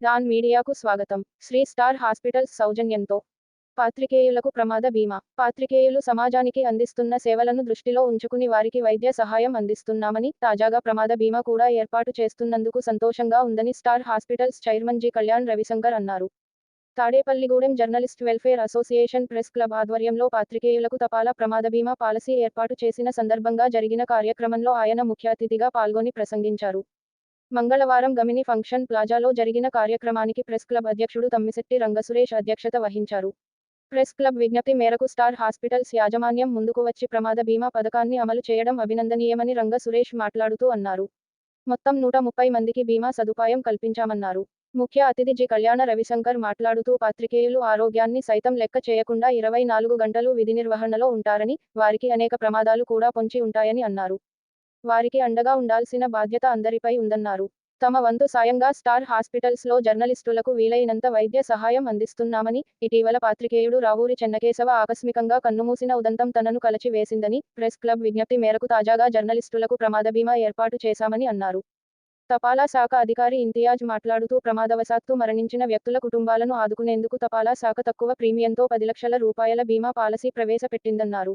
Don మీడియాకు స్వాగతం. Shri star hospitals సౌజన్యంతో పాత్రికేయులకు ప్రమాద బీమా పాత్రికేయులు సమాజానికి అందిస్తున్న సేవలను దృష్టిలో ఉంచుకుని వారికి వైద్య సహాయం అందిస్తున్నామని తాజాగా ప్రమాద బీమా కూడా ఏర్పాటు చేస్తున్నందుకు సంతోషంగా ఉందని star hospitals chairman G. Kalyan Ravishankar అన్నారు. Tadepalligudem journalist welfare association press club ఆధ్వర్యంలో పాత్రికేయులకు తపాలా ప్రమాద బీమా పాలసీ ఏర్పాటు చేసిన సందర్భంగా జరిగిన కార్యక్రమంలో ఆయన ముఖ్య అతిథిగా పాల్గొని ప్రసంగించారు. మంగళవారం గమిని ఫంక్షన్ ప్లాజాలో జరిగిన కార్యక్రమానికి ప్రెస్ క్లబ్ అధ్యక్షుడు తమ్మిశెట్టి రంగసురేష్ అధ్యక్షత వహించారు. ప్రెస్ క్లబ్ విజ్ఞప్తి మేరకు స్టార్ హాస్పిటల్స్ యాజమాన్యం ముందుకు వచ్చి ప్రమాద బీమా పథకాన్ని అమలు చేయడం అభినందనీయమని రంగ సురేష్ మాట్లాడుతూ అన్నారు. మొత్తం నూట ముప్పై మందికి బీమా సదుపాయం కల్పించామన్నారు. ముఖ్య అతిథి జి. కళ్యాణ రవిశంకర్ మాట్లాడుతూ పాత్రికేయులు ఆరోగ్యాన్ని సైతం లెక్క చేయకుండా ఇరవై నాలుగు గంటలు విధి నిర్వహణలో ఉంటారని వారికి అనేక ప్రమాదాలు కూడా పొంచి ఉంటాయని అన్నారు. వారికి అండగా ఉండాల్సిన బాధ్యత అందరిపై ఉందన్నారు. తమ వంతు సాయంగా స్టార్ హాస్పిటల్స్లో జర్నలిస్టులకు వీలైనంత వైద్య సహాయం అందిస్తున్నామని ఇటీవల పాత్రికేయుడు రావూరి చెన్నకేశవ ఆకస్మికంగా కన్నుమూసిన ఉదంతం తనను కలచి వేసిందని ప్రెస్ క్లబ్ విజ్ఞప్తి మేరకు తాజాగా జర్నలిస్టులకు ప్రమాద బీమా ఏర్పాటు చేశామని అన్నారు. తపాలా శాఖ అధికారి ఇంతియాజ్ మాట్లాడుతూ ప్రమాదవశాత్తు మరణించిన వ్యక్తుల కుటుంబాలను ఆదుకునేందుకు తపాలా శాఖ తక్కువ ప్రీమియంతో పది లక్షల రూపాయల బీమా పాలసీ ప్రవేశపెట్టిందన్నారు.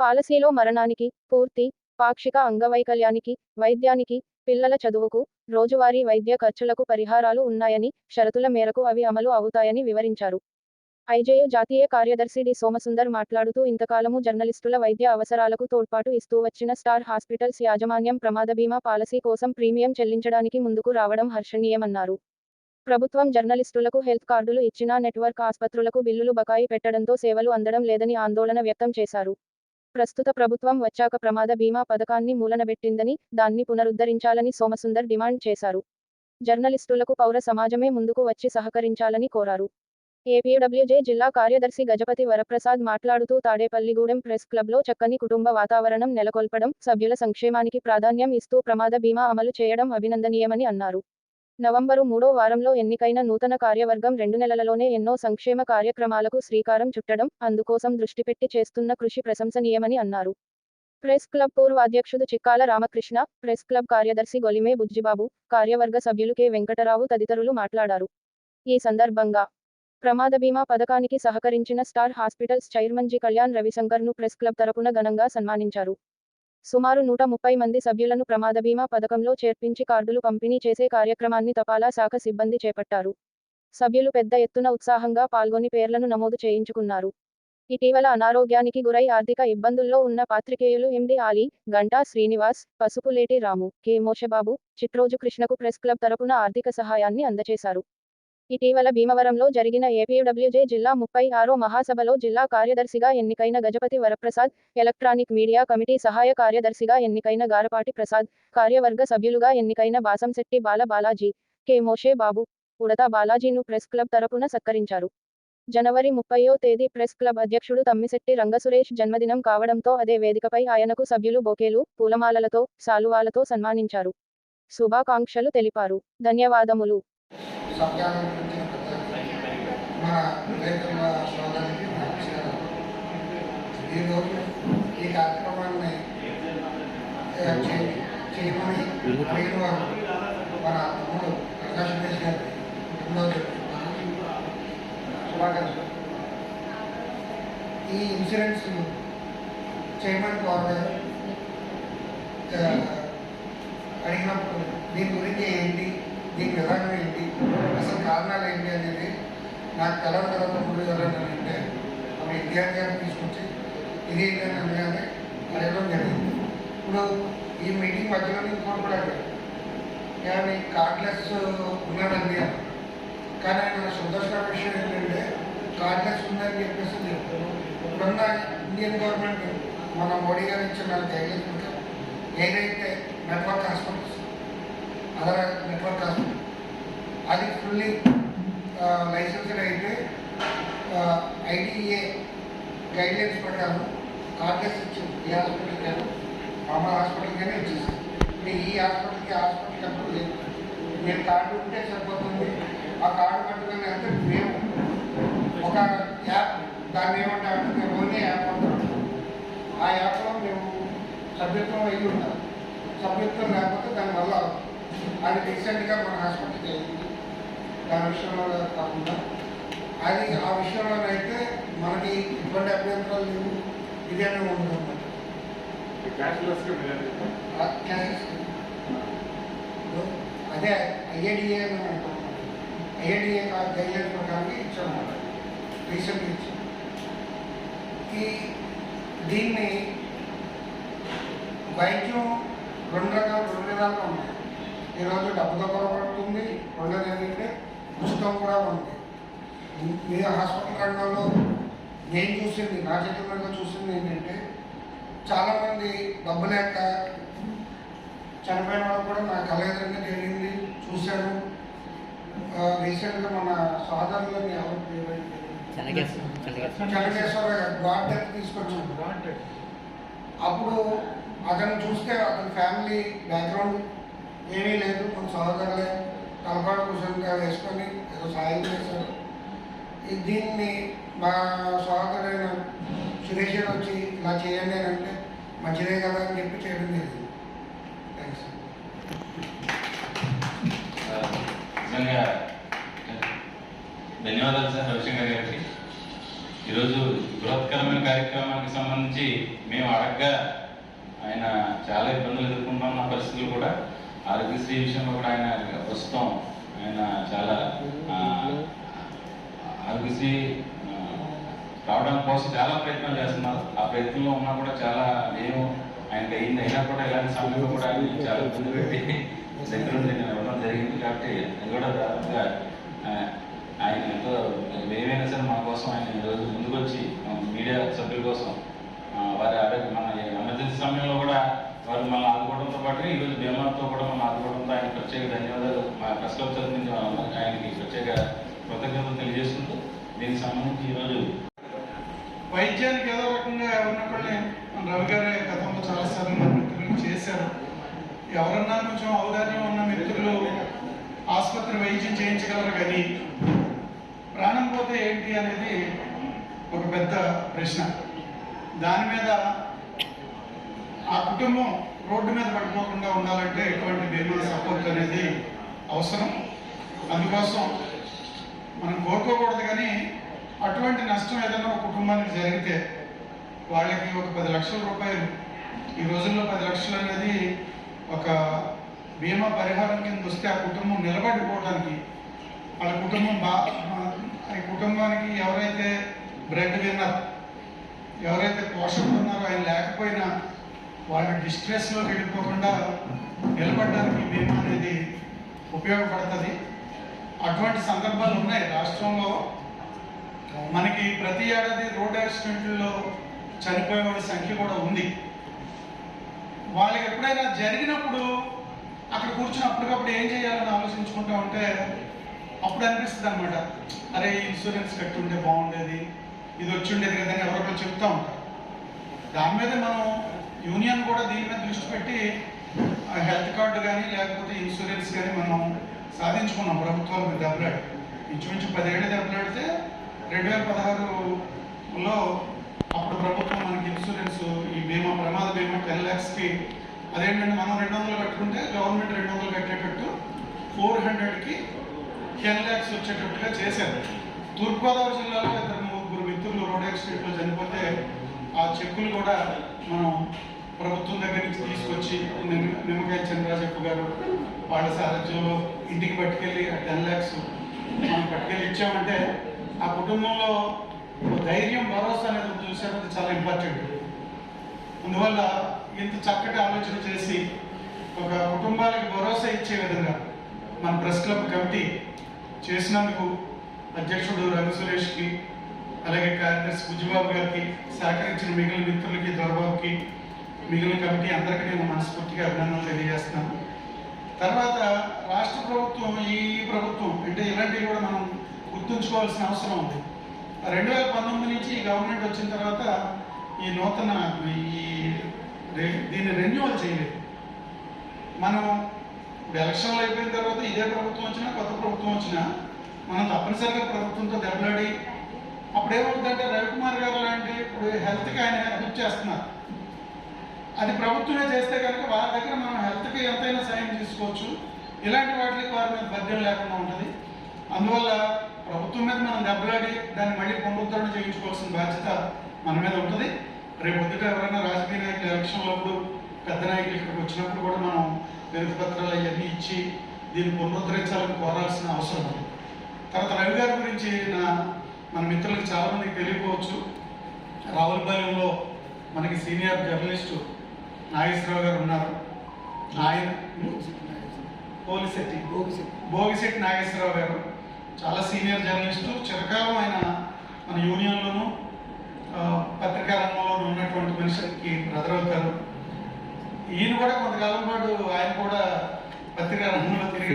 పాలసీలో మరణానికి పూర్తి పాక్షిక అంగవైకల్యానికి వైద్యానికి పిల్లల చదువుకు రోజువారీ వైద్య ఖర్చులకు పరిహారాలు ఉన్నాయని షరతుల మేరకు అవి అమలు అవుతాయని వివరించారు. ఐజేయు జాతీయ కార్యదర్శి డి. సోమసుందర్ మాట్లాడుతూ ఇంతకాలము జర్నలిస్టుల వైద్య అవసరాలకు తోడ్పాటు ఇస్తూ వచ్చిన స్టార్ హాస్పిటల్స్ యాజమాన్యం ప్రమాద బీమా పాలసీ కోసం ప్రీమియం చెల్లించడానికి ముందుకు రావడం హర్షణీయమన్నారు. ప్రభుత్వం జర్నలిస్టులకు హెల్త్ కార్డులు ఇచ్చినా నెట్వర్క్ ఆసుపత్రులకు బిల్లులు బకాయి పెట్టడంతో సేవలు అందడం లేదని ఆందోళన వ్యక్తం చేశారు. ప్రస్తుత ప్రభుత్వం వచ్చాక ప్రమాద బీమా పథకాన్ని మూలనబెట్టిందని దాన్ని పునరుద్ధరించాలని సోమసుందర్ డిమాండ్ చేశారు. జర్నలిస్టులకు పౌర సమాజమే ముందుకు వచ్చి సహకరించాలని కోరారు. ఏపీడబ్ల్యూజే జిల్లా కార్యదర్శి గజపతి వరప్రసాద్ మాట్లాడుతూ తాడేపల్లిగూడెం ప్రెస్ క్లబ్లో చక్కని కుటుంబ వాతావరణం నెలకొల్పడం సభ్యుల సంక్షేమానికి ప్రాధాన్యం ఇస్తూ ప్రమాద బీమా అమలు చేయడం అభినందనీయమని అన్నారు. నవంబరు మూడో వారంలో ఎన్నికైన నూతన కార్యవర్గం రెండు నెలలలోనే ఎన్నో సంక్షేమ కార్యక్రమాలకు శ్రీకారం చుట్టడం అందుకోసం దృష్టిపెట్టి చేస్తున్న కృషి ప్రశంసనీయమని అన్నారు. ప్రెస్ క్లబ్ పూర్వ అధ్యక్షుడు చిక్కాల రామకృష్ణ ప్రెస్ క్లబ్ కార్యదర్శి గొలిమే బుజ్జిబాబు కార్యవర్గ సభ్యులు కె. వెంకటరావు తదితరులు మాట్లాడారు. ఈ సందర్భంగా ప్రమాద బీమా పథకానికి సహకరించిన star hospitals chairman G. Kalyan రవిశంకర్ను press club తరపున ఘనంగా సన్మానించారు. సుమారు నూట ముప్పై మంది సభ్యులను ప్రమాద బీమా పథకంలో చేర్పించి కార్డులు పంపిణీ చేసే కార్యక్రమాన్ని తపాలా శాఖ సిబ్బంది చేపట్టారు. సభ్యులు పెద్ద ఎత్తున ఉత్సాహంగా పాల్గొని పేర్లను నమోదు చేయించుకున్నారు. ఇటీవల అనారోగ్యానికి గురై ఆర్థిక ఇబ్బందుల్లో ఉన్న పాత్రికేయులు ఎండి ఆలీ గంటా శ్రీనివాస్ పసుపులేటి రాము కె మోషబాబు చిట్రోజు కృష్ణకు ప్రెస్ క్లబ్ తరపున ఆర్థిక సహాయాన్ని అందజేశారు ఇటీవల భీమవరంలో జరిగిన ఏపీడబ్ల్యూజే జిల్లా ముప్పై ఆరో మహాసభలో జిల్లా కార్యదర్శిగా ఎన్నికైన Gajapathi Varaprasad electronic media committee సహాయ కార్యదర్శిగా ఎన్నికైన గారపాటి ప్రసాద్ కార్యవర్గ సభ్యులుగా ఎన్నికైన బాసంశెట్టి బాల బాలాజీ కె మోషే బాబు ఉడతా బాలాజీను ప్రెస్ క్లబ్ తరపున సత్కరించారు. జనవరి ముప్పయో తేదీ ప్రెస్ క్లబ్ అధ్యక్షుడు తమ్మిశెట్టి రంగసురేష్ జన్మదినం కావడంతో అదే వేదికపై ఆయనకు సభ్యులు బొకేలు పూలమాలలతో సాలువాలతో సన్మానించారు. శుభాకాంక్షలు తెలిపారు. ధన్యవాదములు. సంజ్ఞానం గురించి మన వివేకమ్మ సోదరికి నమస్కారం ఈరోజు ఈ కార్యక్రమాన్ని చేయమని అడిగిన మన తమ్ముడు ప్రకాష్ సురేష్ గారు కుటుంబంలో జరుపుకుంటున్నాను శుభాకాంక్షలు ఈ ఇన్సూరెన్స్ చేయమని కోరలేదు అడిగినప్పుడు దీని గురించి ఏంటి దీని విధానం ఏంటి? అసలు కారణాలు ఏంటి అనేది నాకు తెలవదు తర్వాత ముందు ఎవరైనా అంటే అప్పుడు ఇండియా గారిని తీసుకొచ్చి ఇది ఏంటని అనగానే అడగడం జరిగింది. ఇప్పుడు ఈ మీటింగ్ మధ్యలో ఇంకోటి కూడా అడిగాడు కానీ కార్డ్లెస్ ఉన్నాడండి అని. కానీ ఆయన సంతోషకర విషయం ఏంటంటే కార్డ్లెస్ ఉందని చెప్పేసి చెప్తాను ఇప్పుడున్న ఇండియన్ గవర్నమెంట్ మన మోడీ గారు ఇచ్చిన గైడ్లైన్స్ ఏదైతే network hospitals other network hospital అది ఫుల్లీ లైసెన్స్డ్ అయితే ఐడిఏ గైడ్లైన్స్ ప్రకారం కార్డెస్ ఇచ్చింది ఏ హాస్పిటల్ కానీ మామూలు హాస్పిటల్ కానీ ఈ హాస్పిటల్కి హాస్పిటల్కి అప్పుడు లేదు. మీరు కార్డు ఉంటే సరిపోతుంది. ఆ కార్డు పట్టుకుని అంటే మేము ఒక యాప్ దాన్ని ఏమంటామంటే మేము ఓన్లీ యాప్ అంటాం ఆ యాప్లో మేము సభ్యత్వం అయి ఉంటాం. సభ్యత్వం లేకపోతే దానివల్ల అది రీసెంట్గా మన హాస్పిటల్కి అయింది దాని విషయంలో కాకుండా అది ఆ విషయంలోనైతే మనకి ఎటువంటి అభ్యంతరాలు లేవు ఇదేనే ఉండదు అన్నమాట క్యాష్లెస్గా మీరు ఆ క్లాసెస్ అదే ఐఏడిఏ అని అంటాం ఐఏడిఏ గైడ్లైన్ ప్రకారం ఇచ్చామన్నమాట రీసెంట్గా ఇచ్చాం ఈ దీన్ని వైద్యం రెండు రకాలు రెండు విధాలుగా ఉన్నాయి ఈరోజు డబ్బుతో కొనబడుతుంది రెండోది ఏంటంటే ఉచితం కూడా ఉంది. మీ హాస్పిటల్ రంగంలో నేను చూసింది నా చేతుల మీద చూసింది ఏంటంటే చాలామంది డబ్బు లేక చనిపోయిన వాళ్ళు కూడా నా కళ ఎదురుగా జరిగింది చూశాను రీసెంట్గా మన సోదరులని? చెన్నకేశ్వర గాడ్ డెత్ తీసుకొచ్చాను అప్పుడు అతను చూస్తే అతని ఫ్యామిలీ బ్యాక్గ్రౌండ్ ఏమీ లేదు మన సహోదరులే. తలపాటు కుశలంగా వేసుకొని ఏదో సాయం చేశారు. ఈ దీన్ని మా సహోదరైన సురేష్ గారు వచ్చి ఇలా చేయండి అని అంటే మంచిదే కదా అని చెప్పి చేయడం జరిగింది. థ్యాంక్స్ నిజంగా ధన్యవాదాలు సార్ రవిశంకర్ గారికి. ఈరోజు బృహత్కరమైన కార్యక్రమానికి సంబంధించి మేము అడగ్గా ఆయన చాలా ఇబ్బందులు ఎదుర్కొంటున్న పరిస్థితులు కూడా ఆరోగ్యశ్రీ విషయంలో కూడా ఆయన ప్రస్తుతం ఆయన చాలా ఆరోగ్యశ్రీ రావడం కోసం చాలా ప్రయత్నాలు చేస్తున్నారు. ఆ ప్రయత్నంలో ఉన్నా కూడా చాలా నేను ఆయనకి అయింది అయినా కూడా ఇలాంటి సమయంలో కూడా ఆయన చాలా ఇబ్బంది పెట్టి దగ్గర నేను ఇవ్వడం జరిగింది. కాబట్టి అది కూడా దాదాపుగా ఆయన ఎంతో ఏమైనా సరే మా కోసం ఆయన ఈరోజు ముందుకు వచ్చి మీడియా సభ్యుల కోసం వారి ఆరోగ్య మన ఎమర్జెన్సీ సమయంలో కూడా వారు మన ఆదుకోవడంతో పాటు ఈరోజు బీమాతో కూడా మన ఆదుకోవడంతో ఆయన ప్రత్యేక ధన్యవాదాలు. మా ప్రెస్ క్లబ్ తరఫు నుంచి ఆయనకి ప్రత్యేక కృతజ్ఞతలు తెలియజేసుకుంటూ దీనికి సంబంధించి ఈరోజు వైద్యానికి ఏదో రకంగా ఉన్నప్పుడే మన రవి గారు గతంలో చాలాసార్లు మన మిత్రులు చేశారు. ఎవరన్నా కొంచెం ఔదార్యం ఉన్న మిత్రులు ఆసుపత్రి వైద్యం చేయించగలరు కానీ ప్రాణం పోతే ఏంటి అనేది ఒక పెద్ద ప్రశ్న. దాని మీద ఆ కుటుంబం రోడ్డు మీద పడిపోకుండా ఉండాలంటే ఎటువంటి బీమా సపోర్ట్ అనేది అవసరం. అందుకోసం మనం కోరుకోకూడదు కానీ అటువంటి నష్టం ఏదైనా ఒక కుటుంబానికి జరిగితే వాళ్ళకి ఒక పది లక్షల రూపాయలు ఈ రోజుల్లో పది లక్షలు అనేది ఒక బీమా పరిహారం కింద వస్తే ఆ కుటుంబం నిలబడిపోవడానికి వాళ్ళ కుటుంబం బా ఈ కుటుంబానికి ఎవరైతే బ్రెడ్ విన్నర్ ఎవరైతే పోషకులు ఉన్నారో ఆయన లేకపోయినా వాళ్ళ డిస్ట్రెస్లోకి వెళ్ళిపోకుండా నిలబడడానికి బీమా అనేది ఉపయోగపడుతుంది. అటువంటి సందర్భాలు ఉన్నాయి రాష్ట్రంలో. మనకి ప్రతి ఏడాది రోడ్ యాక్సిడెంట్లలో చనిపోయే వాళ్ళ సంఖ్య కూడా ఉంది. వాళ్ళకి ఎప్పుడైనా జరిగినప్పుడు అక్కడ కూర్చుని అప్పటికప్పుడు ఏం చేయాలని ఆలోచించుకుంటూ ఉంటే అప్పుడు అనిపిస్తుంది అనమాట అరే ఇన్సూరెన్స్ కట్టి బాగుండేది ఇది వచ్చి ఉండేది కదా అని ఎవరో చెప్తూ చెప్తా ఉంటారు. దాని మీద మనం యూనియన్ కూడా దీని మీద దృష్టి పెట్టి హెల్త్ కార్డు కానీ లేకపోతే ఇన్సూరెన్స్ కానీ మనం సాధించుకున్నాం ప్రభుత్వం మీద దెబ్బలాడి. ఇంచుమించు దెబ్బలు దెబ్బలాడితే రెండు వేల పదహారులో అప్పుడు ప్రభుత్వం మనకి ఇన్సూరెన్స్ ఈ బీమా ప్రమాద బీమా టెన్ ల్యాక్స్కి అదేంటంటే మనం రెండు వందలు కట్టుకుంటే గవర్నమెంట్ రెండు వందలు కట్టేటట్టు ఫోర్ హండ్రెడ్కి టెన్ ల్యాక్స్ వచ్చేటట్టుగా చేశారు. తూర్పుగోదావరి జిల్లాలో ఇద్దరు ముగ్గురు మిత్రులు రోడ్ యాక్సిడెంట్లో చనిపోతే ఆ చెక్కులు కూడా మనం ప్రభుత్వం దగ్గర నుంచి తీసుకొచ్చి నిమ్మకాయ చంద్రరాజప్ప గారు వాళ్ళ సారథ్యంలో ఇంటికి పట్టుకెళ్ళి ఆ టెన్ ల్యాక్స్ మనం పట్టుకెళ్ళి ఇచ్చామంటే ఆ కుటుంబంలో ధైర్యం భరోసా అనేది ఉంది చూసారు అది చాలా ఇంపార్టెంట్ అందువల్ల ఇంత చక్కటి ఆలోచన చేసి ఒక కుటుంబానికి భరోసా ఇచ్చే విధంగా మన ప్రెస్ క్లబ్ కమిటీ చేసినందుకు అధ్యక్షుడు రవి సురేష్కి అలాగే కార్యదర్శి బుజ్జిబాబు గారికి సహకరించిన మిగిలిన మిత్రులకి దొరబాబుకి మిగిలిన కమిటీ అందరికీ నేను మనస్ఫూర్తిగా అభినందనలు తెలియజేస్తున్నాను. తర్వాత రాష్ట్ర ప్రభుత్వం ఈ ప్రభుత్వం అంటే ఇలాంటివి కూడా మనం గుర్తుంచుకోవాల్సిన అవసరం ఉంది. రెండు వేల పంతొమ్మిది నుంచి ఈ గవర్నమెంట్ వచ్చిన తర్వాత ఈ నూతన ఈ దీన్ని రెన్యువల్ చేయలేదు. మనం ఇప్పుడు ఎలక్షన్లు అయిపోయిన తర్వాత ఇదే ప్రభుత్వం వచ్చినా కొత్త ప్రభుత్వం వచ్చినా మనం తప్పనిసరిగా ప్రభుత్వంతో దెబ్బలాడి అప్పుడు ఏమవుతుందంటే రవికుమార్ గారు లాంటి ఇప్పుడు హెల్త్కి ఆయన హెల్ప్ చేస్తున్నారు. అది ప్రభుత్వమే చేస్తే కనుక వారి దగ్గర మనం హెల్త్కి ఎంతైనా సాయం తీసుకోవచ్చు. ఇలాంటి వాటికి వారి మీద బద్యం లేకుండా ఉంటుంది. అందువల్ల ప్రభుత్వం మీద మనం దెబ్బలాడి దాన్ని మళ్ళీ పునరుద్ధరణ చేయించుకోవాల్సిన బాధ్యత మన మీద ఉంటుంది. రేపు పొద్దుట ఎవరైనా రాజకీయ నాయకులు ఎలక్షన్లప్పుడు పెద్ద నాయకులు ఇక్కడికి వచ్చినప్పుడు కూడా మనం వినతి పత్రాలు అవన్నీ ఇచ్చి దీన్ని పునరుద్ధరించాలని కోరాల్సిన అవసరం ఉంది. తర్వాత రవి గారి గురించి నా మన మిత్రులకు చాలామందికి తెలియకపోవచ్చు. రావులపాలెంలో మనకి సీనియర్ జర్నలిస్టు నాగేశ్వరరావు గారు ఉన్నారు. ఆయన పోలిశెట్టి భోగిశెట్టి నాగేశ్వరరావు గారు. చాలా సీనియర్ జర్నలిస్టు. చిరకాలం ఆయన మన యూనియన్లోను ఆ, పత్రికా రంగంలోనూ ఉన్నటువంటి మనిషికి బ్రదర్ అవుతారు. ఈయన కూడా కొంతకాలం పాటు ఆయన కూడా పత్రికా రంగంలో తిరిగి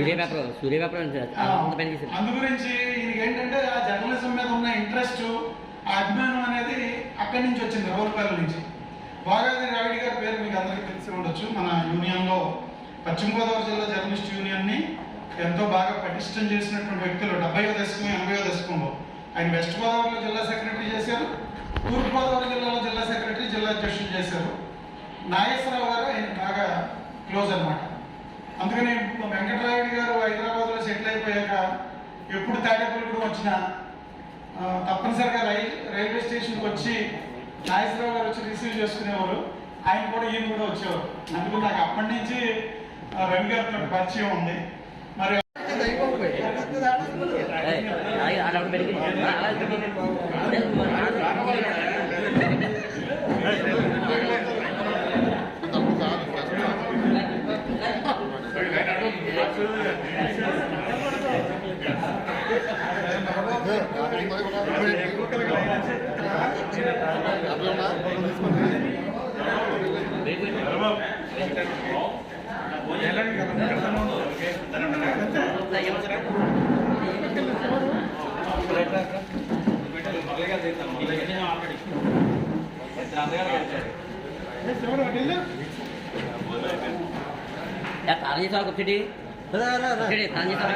అందు గురించి ఈయనకి ఏంటంటే ఆ జర్నలిజం మీద ఉన్న ఇంట్రెస్ట్ ఆ అభిమానం అనేది అక్కడి నుంచి వచ్చింది రావులపల్లి నుంచి. బాగాది రావిడి గారి పేరు మీకు అందరికీ తెలిసి ఉండొచ్చు. మన యూనియన్లో పశ్చిమ గోదావరి జిల్లా జర్నలిస్ట్ యూనియన్ని ఎంతో బాగా పటిష్టం చేసినటువంటి వ్యక్తులు డెబ్బైవ దశకం ఎనభైవ దశకంలో. ఆయన వెస్ట్ గోదావరిలో జిల్లా సెక్రటరీ చేశారు. తూర్పు గోదావరి జిల్లాలో జిల్లా సెక్రటరీ జిల్లా అధ్యక్షులు చేశారు. నాగేశ్వరరావు గారు ఆయన బాగా క్లోజ్ అనమాట అందుకని వెంకటరాయుడు గారు హైదరాబాద్లో సెటిల్ అయిపోయాక ఎప్పుడు తాడేపల్లిగూడెం వచ్చినా తప్పనిసరిగా రైల్ రైల్వే స్టేషన్కి వచ్చి నాగేశ్వరరావు గారు వచ్చి రిసీవ్ చేసుకునేవారు. ఆయన కూడా ఈయన కూడా వచ్చేవారు అందుకు నాకు అప్పటి నుంచి ఆ, రవి గారితో పరిచయం ఉంది మరి ఏయ్, తాను చేసావా ఒకటి తాను చేసావా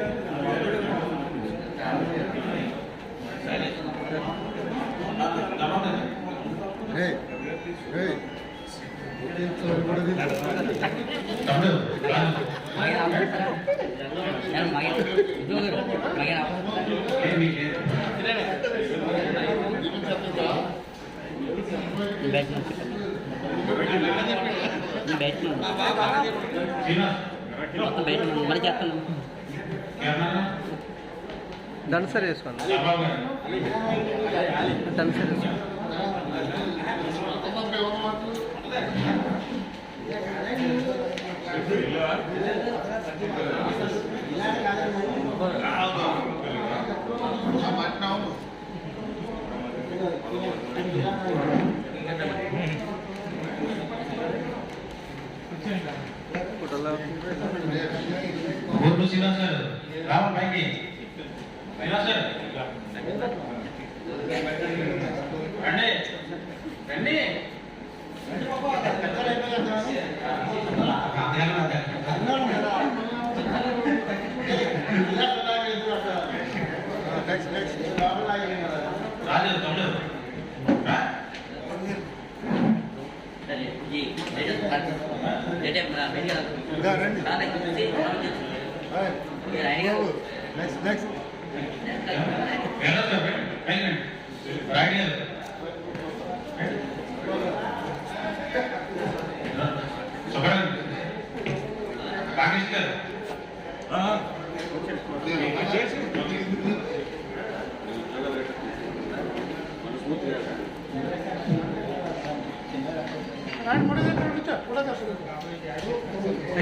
మొత్తం బయట మళ్ళీ చేస్తాను డన్ సార్ వేసుకోండి డన్ సార్ వేసుకోండి ఫోటోలో ఊరు శ్రీనివాస్ గారు రామ పైకి శ్రీనివాస్ గారు రండి రండి Raju రేటే వెళ్ళొచ్చు పైకి రండి.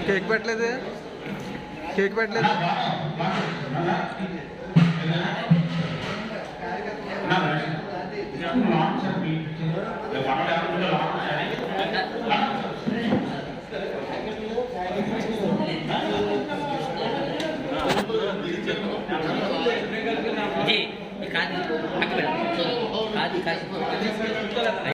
Cake పెట్టలేదు? కేక్ పెట్టలేదు? కాదు కాదు కాదు.